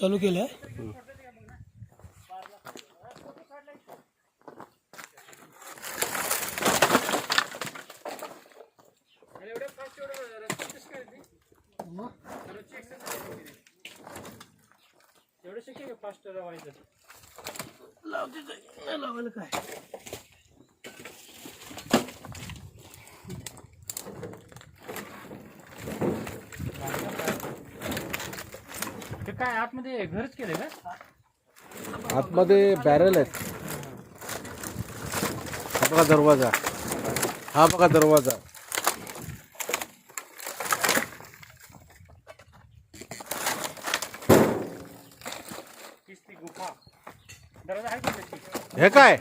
चालू केलं आहे लावते लावायला काय? काय आतमध्ये घरच केलंय का? आतमध्ये बॅरल आहेत. हा बघा दरवाज़ा. हा बघा दरवाज़ा. तीच गुफा. दरवाज़ा आहे का त्याची? हे काय?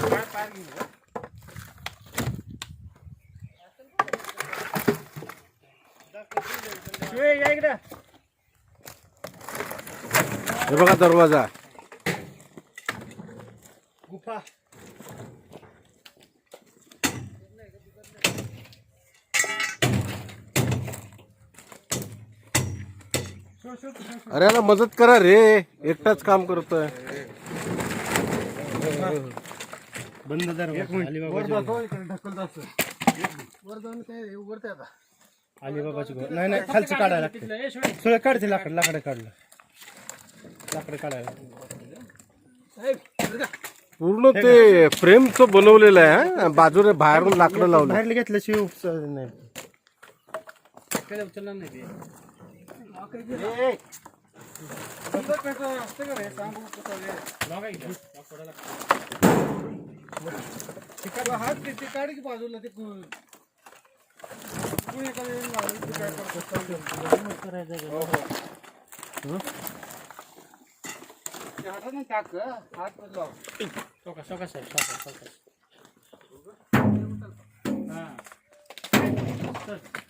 काय पार घेऊन जा. हे बघा दरवाजा. गुफा. अरे याला मदत करा रे. एकटाच काम करतोय. बंद दरवाजा. वर जाऊन काय उघडते आता. अलिबाबाची गुहा नाही नाही खालचं काढायला लागतं सगळं काढते लाकड लाकडं काढलं काढायला? पूर्ण ते फ्रेमचं बनवलेलं आहे बाजूने बाहेरून लाकडं लावलं बाहेर घेतलं शिव नाही उचलणार नाही ते लॉक आहे की? हात ते काढ की बाजूला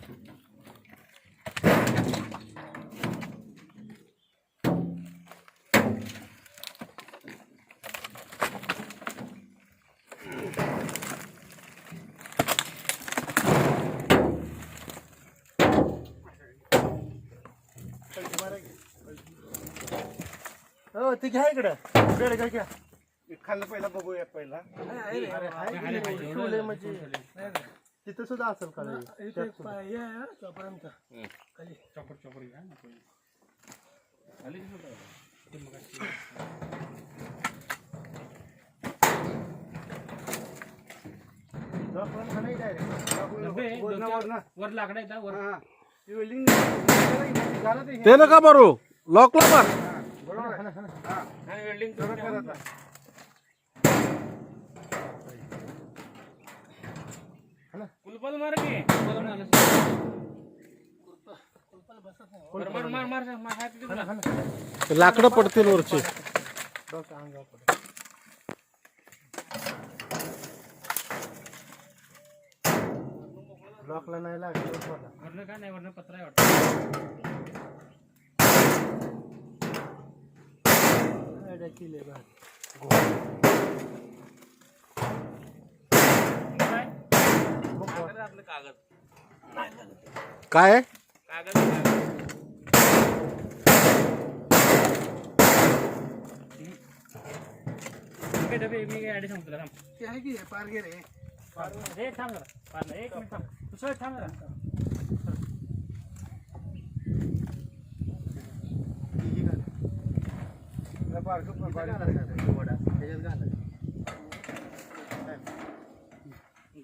हो ते घ्या इकडं. बेड घ्या घ्या. खाल्लं पहिला बघूया पहिला. अरे म्हणजे. तिथं सुद्धा असेल का नाही? त्यात वर लागणार झालं ते हे. ते नका मारू. लॉकला मार. आणि वेल्डिंग. कुलपाल मार की मार. मार मार मार मार लाकडं पडतील वरचे लॉकला नाही लागत वरनं नाही वरनं पत्र आहे वाटतं आपलं कागद काय डबे मी गाडी सांगतो थांब. ते आहे की हे पारगे रे रे थांब जरा. पार्लं, एक मिनिट थांब. सरळ थांब जरा.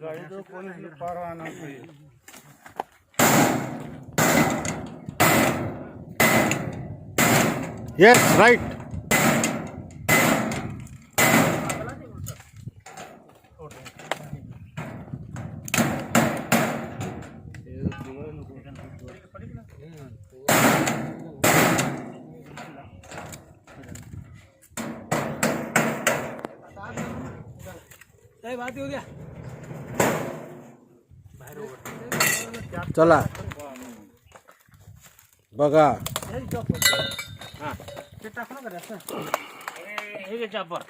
गाडी कोणी पार आणत नाही Yes, right. चला ते. ए, हे घे चापर.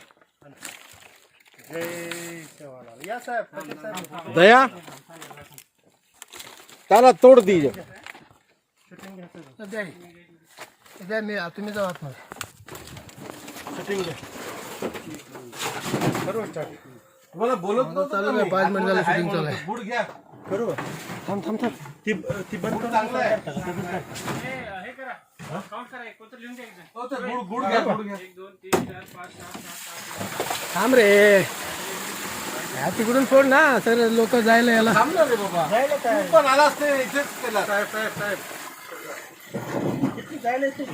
जय सेवालाल. या साहेब पटेल साहेब. दया त्याला तोड द्या मी तुम्ही जाऊ आतमध्ये तुम्हाला बोलत नव्हतो चालू का आहे, मी? पाच मिनिट झालं हाय shooting. चालू आहे. बूट घ्या करू का? थांब थांब थांब ती ती बंद करून चांगलं आहे. काढता का? तसंच काढता. हे करा काउंट करा एक कोणतं लिहून घ्या एकदा. हो, ते बूट बूट घ्या बूट घ्या एक दोन तीन चार पाच सहा सात आठ थांब रे या तिकडून सोड ना सर लोक जायला याला थांब ना रे बाबा जायला काय तू पण आलास ते इथेच केला किती जायला येते?